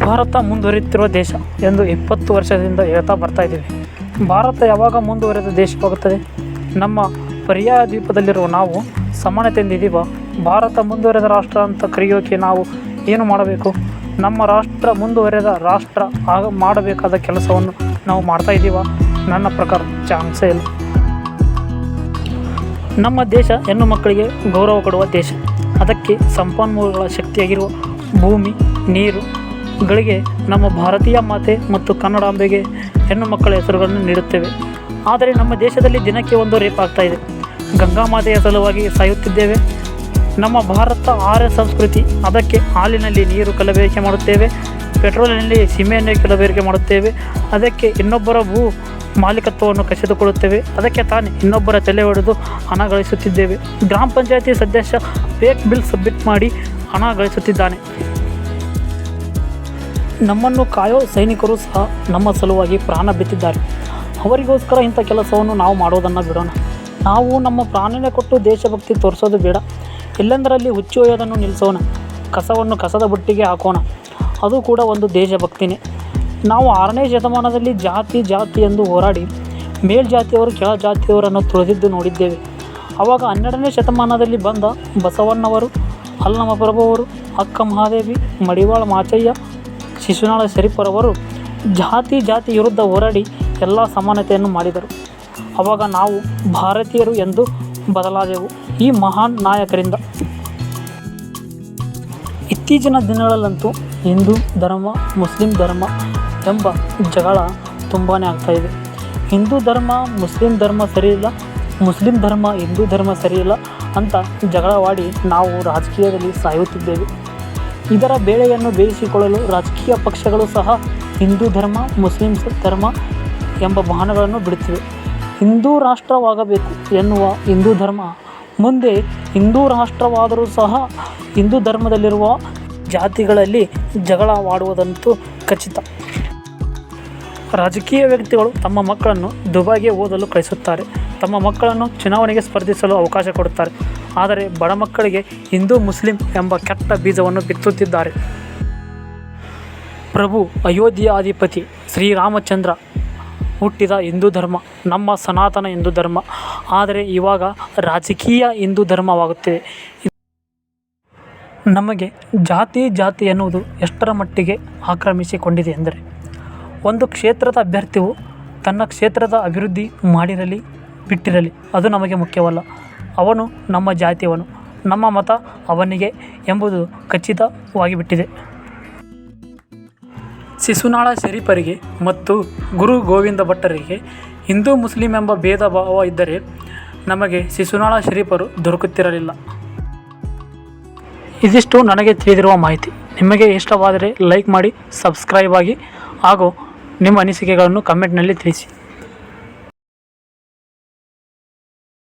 ಭಾರತ ಮುಂದುವರಿಯುತ್ತಿರುವ ದೇಶ ಎಂದು ಇಪ್ಪತ್ತು ವರ್ಷದಿಂದ ಹೇಳ್ತಾ ಬರ್ತಾ ಇದ್ದೀವಿ. ಭಾರತ ಯಾವಾಗ ಮುಂದುವರೆದ ದೇಶವಾಗುತ್ತದೆ ನಮ್ಮ ಪರ್ಯಾಯ ದ್ವೀಪದಲ್ಲಿರುವ ನಾವು ಸಮಾನತೆಯಿಂದ ಇದೀವ ಭಾರತ ಮುಂದುವರೆದ ರಾಷ್ಟ್ರ ಅಂತ ಕರೆಯೋಕೆ ನಾವು ಏನು ಮಾಡಬೇಕು? ನಮ್ಮ ರಾಷ್ಟ್ರ ಮುಂದುವರೆದ ರಾಷ್ಟ್ರ ಆಗ ಮಾಡಬೇಕಾದ ಕೆಲಸವನ್ನು ನಾವು ಮಾಡ್ತಾ ಇದ್ದೀವ? ನನ್ನ ಪ್ರಕಾರ ಚಾನ್ಸೇ ಇಲ್ಲ. ನಮ್ಮ ದೇಶ ಹೆಣ್ಣು ಮಕ್ಕಳಿಗೆ ಗೌರವ ಕೊಡುವ ದೇಶ. ಅದಕ್ಕೆ ಸಂಪನ್ಮೂಲಗಳ ಶಕ್ತಿಯಾಗಿರುವ ಭೂಮಿ, ನೀರು ಗಳಿಗೆ ನಮ್ಮ ಭಾರತೀಯ ಮಾತೆ ಮತ್ತು ಕನ್ನಡಾಂಬೆಗೆ ಹೆಣ್ಣು ಮಕ್ಕಳ ಹೆಸರುಗಳನ್ನು ನೀಡುತ್ತೇವೆ. ಆದರೆ ನಮ್ಮ ದೇಶದಲ್ಲಿ ದಿನಕ್ಕೆ ಒಂದು ರೇಪ್ ಆಗ್ತಾ ಇದೆ. ಗಂಗಾ ಮಾತೆಯ ಸಲುವಾಗಿ ಸಾಯುತ್ತಿದ್ದೇವೆ. ನಮ್ಮ ಭಾರತ ಆರ್ಯ ಸಂಸ್ಕೃತಿ, ಅದಕ್ಕೆ ಹಾಲಿನಲ್ಲಿ ನೀರು ಕಲಬೇರಿಕೆ ಮಾಡುತ್ತೇವೆ. ಪೆಟ್ರೋಲಿನಲ್ಲಿ ಸೀಮೆಯನ್ನು ಕಲಬೇರಿಕೆ ಮಾಡುತ್ತೇವೆ. ಅದಕ್ಕೆ ಇನ್ನೊಬ್ಬರ ಭೂ ಮಾಲೀಕತ್ವವನ್ನು ಕಸಿದುಕೊಳ್ಳುತ್ತೇವೆ. ಅದಕ್ಕೆ ತಾನೇ ಇನ್ನೊಬ್ಬರ ತಲೆ ಹೊಡೆದು ಹಣ ಗಳಿಸುತ್ತಿದ್ದೇವೆ. ಗ್ರಾಮ ಪಂಚಾಯತಿ ಸದಸ್ಯ ಫೇಕ್ ಬಿಲ್ ಸಬ್ಮಿಟ್ ಮಾಡಿ ಹಣ ಗಳಿಸುತ್ತಿದ್ದಾನೆ. ನಮ್ಮನ್ನು ಕಾಯೋ ಸೈನಿಕರು ಸಹ ನಮ್ಮ ಸಲುವಾಗಿ ಪ್ರಾಣ ಬಿತ್ತಿದ್ದಾರೆ. ಅವರಿಗೋಸ್ಕರ ಇಂಥ ಕೆಲಸವನ್ನು ನಾವು ಮಾಡೋದನ್ನು ಬಿಡೋಣ. ನಾವು ನಮ್ಮ ಪ್ರಾಣನೇ ಕೊಟ್ಟು ದೇಶಭಕ್ತಿ ತೋರಿಸೋದು ಬೇಡ. ಎಲ್ಲೆಂದರಲ್ಲಿ ಹುಚ್ಚಿ ಹೋಯೋದನ್ನು ನಿಲ್ಲಿಸೋಣ ಕಸವನ್ನು ಕಸದ ಬುಟ್ಟಿಗೆ ಹಾಕೋಣ. ಅದು ಕೂಡ ಒಂದು ದೇಶಭಕ್ತಿನೇ. ನಾವು ಆರನೇ ಶತಮಾನದಲ್ಲಿ ಜಾತಿ ಜಾತಿ ಎಂದು ಹೋರಾಡಿ ಮೇಲ್ಜಾತಿಯವರು ಕೆಳ ಜಾತಿಯವರನ್ನು ತುಳಿದಿದ್ದು ನೋಡಿದ್ದೇವೆ. ಆವಾಗ ಹನ್ನೆರಡನೇ ಶತಮಾನದಲ್ಲಿ ಬಂದ ಬಸವಣ್ಣವರು ಅಲ್ಲಮ ಪ್ರಭುವರು ಅಕ್ಕ ಮಹಾದೇವಿ ಮಡಿವಾಳ ಮಾಚಯ್ಯ ಶಿಶುನಾಳ ಶರೀಫರವರು ಜಾತಿ ಜಾತಿ ವಿರುದ್ಧ ಹೋರಾಡಿ ಎಲ್ಲ ಸಮಾನತೆಯನ್ನು ಮಾಡಿದರು. ಅವಾಗ ನಾವು ಭಾರತೀಯರು ಎಂದು ಬದಲಾದೆವು. ಈ ಮಹಾನ್ ನಾಯಕರಿಂದ. ಇತ್ತೀಚಿನ ದಿನಗಳಲ್ಲಂತೂ ಹಿಂದೂ ಧರ್ಮ, ಮುಸ್ಲಿಂ ಧರ್ಮ ಎಂಬ ಜಗಳ ತುಂಬಾ ಆಗ್ತಾಯಿದೆ ಹಿಂದೂ ಧರ್ಮ, ಮುಸ್ಲಿಂ ಧರ್ಮ ಸರಿಯಿಲ್ಲ, ಮುಸ್ಲಿಂ ಧರ್ಮ, ಹಿಂದೂ ಧರ್ಮ ಸರಿಯಿಲ್ಲ ಅಂತ ಜಗಳವಾಡಿ ನಾವು ರಾಜಕೀಯದಲ್ಲಿ ಸಾಯುತ್ತಿದ್ದೇವೆ. ಇದರ ಬೇಳೆಯನ್ನು ಬೇಯಿಸಿಕೊಳ್ಳಲು ರಾಜಕೀಯ ಪಕ್ಷಗಳು ಸಹ ಹಿಂದೂ ಧರ್ಮ, ಮುಸ್ಲಿಂ ಧರ್ಮ ಎಂಬ ಬಾಣಗಳನ್ನು ಬಿಡುತ್ತಿವೆ. ಹಿಂದೂ ರಾಷ್ಟ್ರವಾಗಬೇಕು ಎನ್ನುವ ಹಿಂದೂ ಧರ್ಮ. ಮುಂದೆ ಹಿಂದೂ ರಾಷ್ಟ್ರವಾದರೂ ಸಹ ಹಿಂದೂ ಧರ್ಮದಲ್ಲಿರುವ ಜಾತಿಗಳಲ್ಲಿ ಜಗಳವಾಡುವುದಂತೂ ಖಚಿತ. ರಾಜಕೀಯ ವ್ಯಕ್ತಿಗಳು ತಮ್ಮ ಮಕ್ಕಳನ್ನು ದುಬೈಗೆ ಓದಲು ಕಳಿಸುತ್ತಾರೆ. ತಮ್ಮ ಮಕ್ಕಳನ್ನು ಚುನಾವಣೆಗೆ ಸ್ಪರ್ಧಿಸಲು ಅವಕಾಶ ಕೊಡುತ್ತಾರೆ. ಆದರೆ ಬಡ ಮಕ್ಕಳಿಗೆ ಹಿಂದೂ ಮುಸ್ಲಿಂ ಎಂಬ ಕೆಟ್ಟ ಬೀಜವನ್ನು ಬಿತ್ತುತ್ತಿದ್ದಾರೆ. ಪ್ರಭು ಅಯೋಧ್ಯಾಧಿಪತಿ ಶ್ರೀರಾಮಚಂದ್ರ ಹುಟ್ಟಿದ ಹಿಂದೂ ಧರ್ಮ ನಮ್ಮ ಸನಾತನ ಹಿಂದೂ ಧರ್ಮ. ಆದರೆ ಇವಾಗ ರಾಜಕೀಯ ಹಿಂದೂ ಧರ್ಮವಾಗುತ್ತಿದೆ. ನಮಗೆ ಜಾತಿ ಜಾತಿ ಎನ್ನುವುದು ಎಷ್ಟರ ಮಟ್ಟಿಗೆ ಆಕ್ರಮಿಸಿಕೊಂಡಿದೆ ಎಂದರೆ, ಒಂದು ಕ್ಷೇತ್ರದ ಅಭ್ಯರ್ಥಿಯು ತನ್ನ ಕ್ಷೇತ್ರದ ಅಭಿವೃದ್ಧಿ ಮಾಡಿರಲಿ ಬಿಟ್ಟಿರಲಿ. ಅದು ನಮಗೆ ಮುಖ್ಯವಲ್ಲ. ಅವನು ನಮ್ಮ ಜಾತಿಯವನು. ನಮ್ಮ ಮತ ಅವನಿಗೆ ಎಂಬುದು ಖಚಿತವಾಗಿ ಬಿಟ್ಟಿದೆ ಶಿಶುನಾಳ ಶರೀಫರಿಗೆ ಮತ್ತು ಗುರು ಗೋವಿಂದ ಭಟ್ಟರಿಗೆ ಹಿಂದೂ ಮುಸ್ಲಿಂ ಎಂಬ ಭೇದ ಭಾವ ಇದ್ದರೆ ನಮಗೆ ಶಿಶುನಾಳ ಶರೀಫರು ದೊರಕುತ್ತಿರಲಿಲ್ಲ. ಇದಿಷ್ಟು ನನಗೆ ತಿಳಿದಿರುವ ಮಾಹಿತಿ. ನಿಮಗೆ ಇಷ್ಟವಾದರೆ ಲೈಕ್ ಮಾಡಿ, ಸಬ್ಸ್ಕ್ರೈಬ್ ಆಗಿ ಹಾಗೂ ನಿಮ್ಮ ಅನಿಸಿಕೆಗಳನ್ನು ಕಮೆಂಟ್ನಲ್ಲಿ ತಿಳಿಸಿ.